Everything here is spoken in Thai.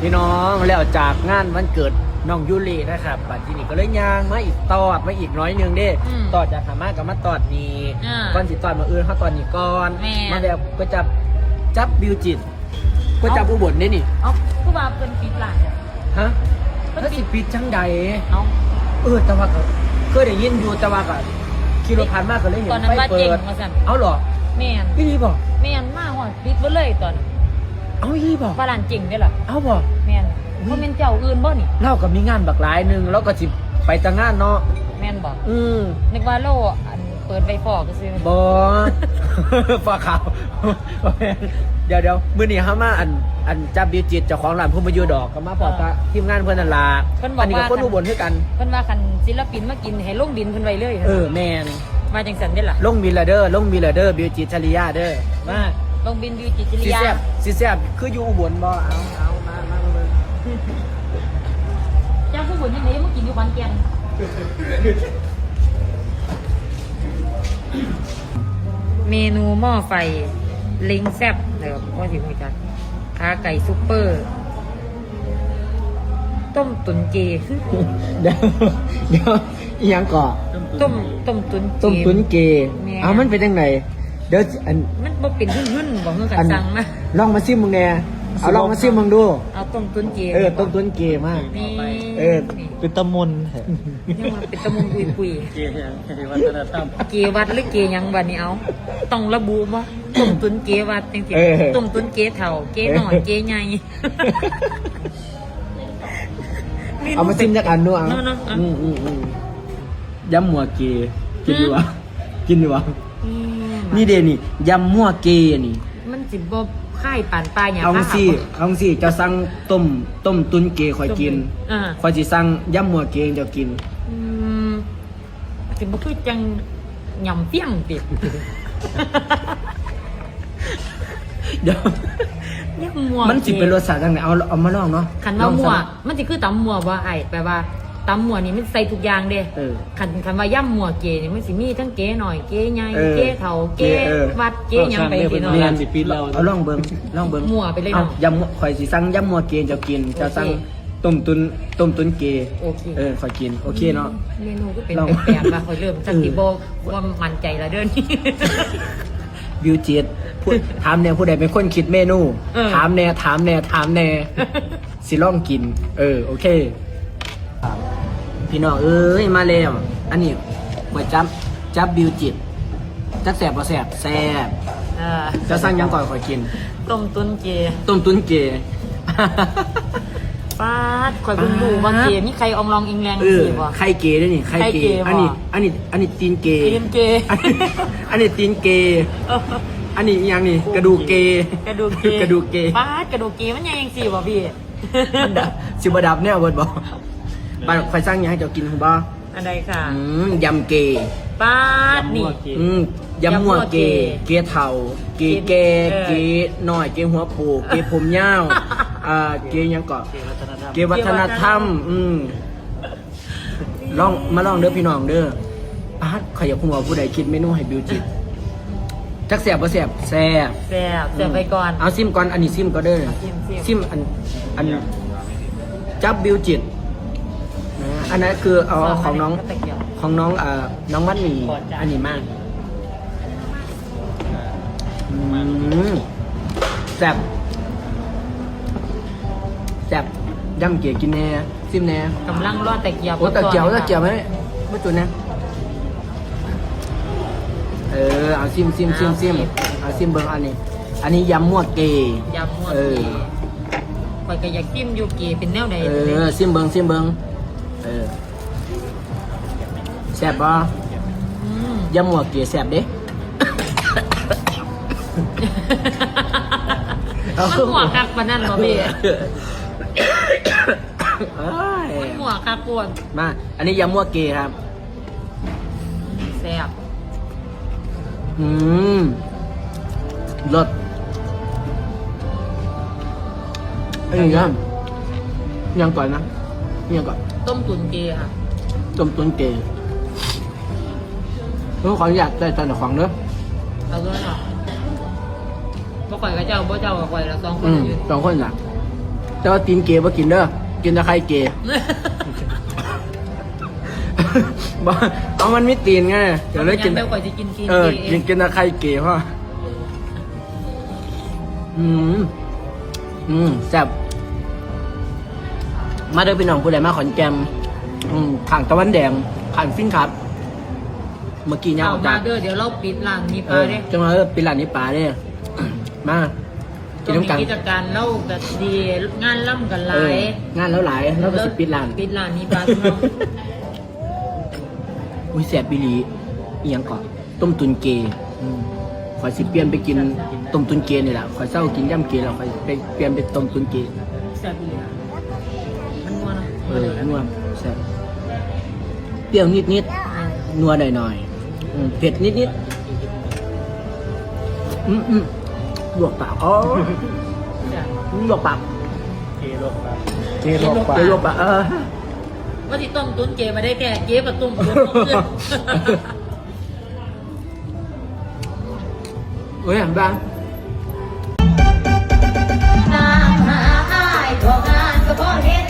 พี่น้องแล้วจากงานวันเกิดน้องยูรินะครับบัดทีนี้ก็เลยย่างมาอีกตอดมาอีกน้อยหนึงเด้อืมตอดจากหามากับมาตอดนี้อ่าก่อนสิตอดมาอื่นเขาตอดนี้ก่อนแม่ มาแบบก็จับจับบิวจิตก็จับอุบลได้นี่เอ้าผู้บ่าวเป็นปิดหลังเนี่ย ฮะถ้าสิปิดจังใดเอ้าเออแต่ว่าก็เคยได้ยินอยู่แต่ว่าก็ขี่รถผ่านมากก็เลยเห็นตอนนั้นไฟว่าเปิเจ๋งดมาสั่นเอาเหรอแม่นพี่ดีบอกแม่นมาหอดปิดเบ่เลยตอนนั้น เอายี่บอกว่าร้านเจ๋งได้อล่ะเอาบอกแม่นบ่แม่นเจ้าอื่นบ่นี่เล่ากับมีงานบักหลายหนึงแล้วก็สิไปแต่งานเนาะแม่นบ่อืมนึกว่าโลอันเปิดไฟฟอกก็ซื้อบอฝากข่าวเดี๋ยวเดี๋ยวมื้อนี้เฮามาอันอันจับบิวจิตเจ้าของร้านผู้มาอยู่ดอกก็มาพอกับทีมงานเพิ่นนั่นล่ะเพิ่นบอกอันนี้ก็ว่าคนอุบลคือกันเพิ่นว่าคันศิลปินมากินให้ลงบินเพิ่นไว้เลยเออแม่นมาจังซั่นได้อล่ะลงบิลลาเด้อลงบิลลาเด้อบิวจิตชริยาเด้อมา ลงบินวิวจิตรสิยาแซ่บสิแซ่บคืออยู่อุบลบ่เอาเอามามามาเบิ่งเจ้าผู้บุญยังไงมากินอยู่ขอนแก่นเมนูหม้อไฟลิงแซ่บเดี๋ยวพ่อถิมกันขาไก่ซุปเปอร์ ต้มตุ๋นเจ เดี๋ยวเดี๋ยวอีหยังก่อต้มต้มตุ๋นเจ ต้มตุ๋นเก แม่ เอามันเป็นจังได เดี๋ยวอันมันบ่เป็นหุ่นหุ่นๆบอกเพื่อนกัอันนสั่งมาลองมาซิมมึงแน่เอาลองมาซิมมึงดู เอาต้มตุ๋นเจเออต้มตุ๋นเกมากนี่เออนี่เป็นตะมนนี่มันเป็นตะมุงปุยปุยเกียร์วัฒนธรรมเกวัดหรือเกหยังบัดนี้เอาต้องระบุว่าต้มตุ๋นเกวัดจริงเออๆต้มตุ๋นเกเฒ่าเกหน่อยเกใหญ่เอามาซิมจากอันดูเอาเนาะๆอะอืมอืมอืมยำหมัวเกกินดีวะกินดีวะอืม นี่เดนี่ยำมั่วเกนี่ มันสิบ่ค่ายป่านปลาหยังเอาค่ะสิเอาสิจะสั่งต้มต้มตุ๋นเกคอยกินอ่าคอยสิสั่งยำหมัวเกเจะกิน อืมสิบ่คือจังหย่ำเปี้ยงติเดี๋ยวยังมัวมันสิเป็นรสชาติจังไดเอาเอามาลองเนาะคันว่าลองมัวซะมันสิคือตำมัวว่าไอ้แปลว่า ตำมัวนี่มันใส่ทุกอย่างเด้เออคันคันว่าย่ำมัวเกนี่มันสิมีทั้งเกหน่อยเกใหญ่เออเกเฒ่าเกเออ วัดเกหยังไปสิเนาะเนียนสิปีเราเอาลองเบิ่งลองเบิ่งมั่วไปเลยเอาเนาะยำมั่วข่อยสิสั่งยำมั่วเกเจะกินจะสั่งโอเค ต้มตุนต้มตุนเกโอเคเออข่อยกินโอเคเนาะ เมนูก็เป็นลอง แปลกๆว่าคอยเริ่มสักสิบ่ว่ามั่นใจแล้วเด้อนี่ บิวจิตพูดถามแน่ผู้ใดเป็นคนคิดเมนู เออ ถามแน่ถามแน่ถามแน่สิลองกิน เออโอเค พี่น้องเอ้ยมาแล้วอันนี้ก๋วยจับจับบิวจิตจักแสบบ่แสบแสบเออจะสั่งหยังก่อนข่อยกิน ต้มตุ๋นเกต้มตุนเกป้าดคอยเพิ่งรู้ว่าเกมีใครอองลองอิงแรงเออสิบ่ ไข่เกด้วยนี่ไข่ไข่เกเกอันนี้บ่อันนี้ อันนี้ตีนเกตีนเกอันนี้อันนี้ตีนเก อันนี้อีหยังนี่กระดูกเกกระดูกเกกระดูกเกป้าดกระดูกเกมันยังยังสิบ่พี่ มันดับสิบดับเนี่ยเบิร์ดบอก บ้านคอยสร้างหยังให้เจ้ากินคุณบ้าอันใดค่ะอืมยำเกป้าดนี่ อืมยำมั่วเกยำมั่วเกเกเทาเกแกเออเกน้อยเกหัวโปกเกผมยาวอ่าเกหยังก่อนเกียร์วัฒนธรรมเกวัฒนธรรม อืมลองมาลองเด้อพี่น้องเด้ออาร์ตขอยอยากคุณว่าผู้ใดคิดเมนูให้บิวจิตจักแสบบ่แสบแสบแซ่บแซ่บไปก่อน เอาซิมก่อน อันนี้ซิมก็เด้อซิมซิมซิมอัน อันจับบิวจิตนะ อันนั้นคือเอาของน้องตะเกียบของน้องเอ่อน้องวัดหมีขอจ้ะอันนี้มากอืมแซ่บแซ่บย่ำเกี๊ยวกินแน่ซิมแน่กำลังรอตะเกียบโอ้ตะเกียวก่อนตะเกียวไหมไม่จุดนะเออเอาซิมซิมซิมซิมเอาซิมเบิ้งอันนี้ อันนี้ยำมั่วเกยำมั่วเอเกอข่อยก็อยากกินอยู่เกเป็นแนวใดเออซิมเบิ้งซิมเบิ้ง เออแซ่บปะมยำมั่วเกแซ่บเด้มันหัวคักปานนั่นบ่พี่เอ้ยมันหัวคักปวนมา อันนี้ยำมั่วเกครับแซ่บอืมรสไอ้ยยังยังก่อนนะ ยังก่อนต้มตุ๋นเกค่ะ ต้มตุ๋นเกต้องขออนุญาตได้ตอนของเด้อเอาด้วยค่ะบ่ข่อยกับเจ้าบ่เจ้ากับข่อยละสองคอืนมอยู่สองคนน่ะ แต่ว่าตีนเกย์บ่กินเด้อกินแต่ไข่เกย์ บ่เอามันไม่ตีนไงเดี๋ยวเลยกินเดี๋ยวก่อนจะกินกินเออเอกินงกินแต่ไข่เกย์พ่ออืม อืมแซ่บ มาเด้อพี่น้องผู้ใดมาขอนแก่นอืมทางตะวันแดงผ่านฟินครับ เมื่อกี้เนี่ยเอาออกมาจากเด้อเดี๋ยวเราปิดร้านนี้เอไปอเด้จังหวะเออปิดร้านนี้ป่าเนี่ยมากินต้องน้ำมีกันกิจการเล่ากันดีงานล่ำกันหลาเออยงานแล้วหลายแล้วก็สิปิดร้านปิดร้านนี้ไปพี่น้องอุ้ยแสบบิลีอีหยังก่อนต้มตุนเกอืมข่อยสิเปลี่ยนไปกินต้มตุนเกนี่แหละข่อยเศร้ากินย่ำเกแล้วข่อยไปเปลี่ยนเป็นต้มตุนเกแซ่บดีนะมันนัว เออนัวแซ่บเปรี้ยวนิดนิดนัวหน่อยหน่อยเผ็ดนิดนิดอืมอืมหลวกปากอ๋อลวกปากเจลวกปากเจลวกปากเจลวกปากเออว่าที่ต้มตุ้นเจมาได้แค่เจมาต้มตุ้นเฮ้ยหันบ้างน้ำหาอายพองานก็พอเห็น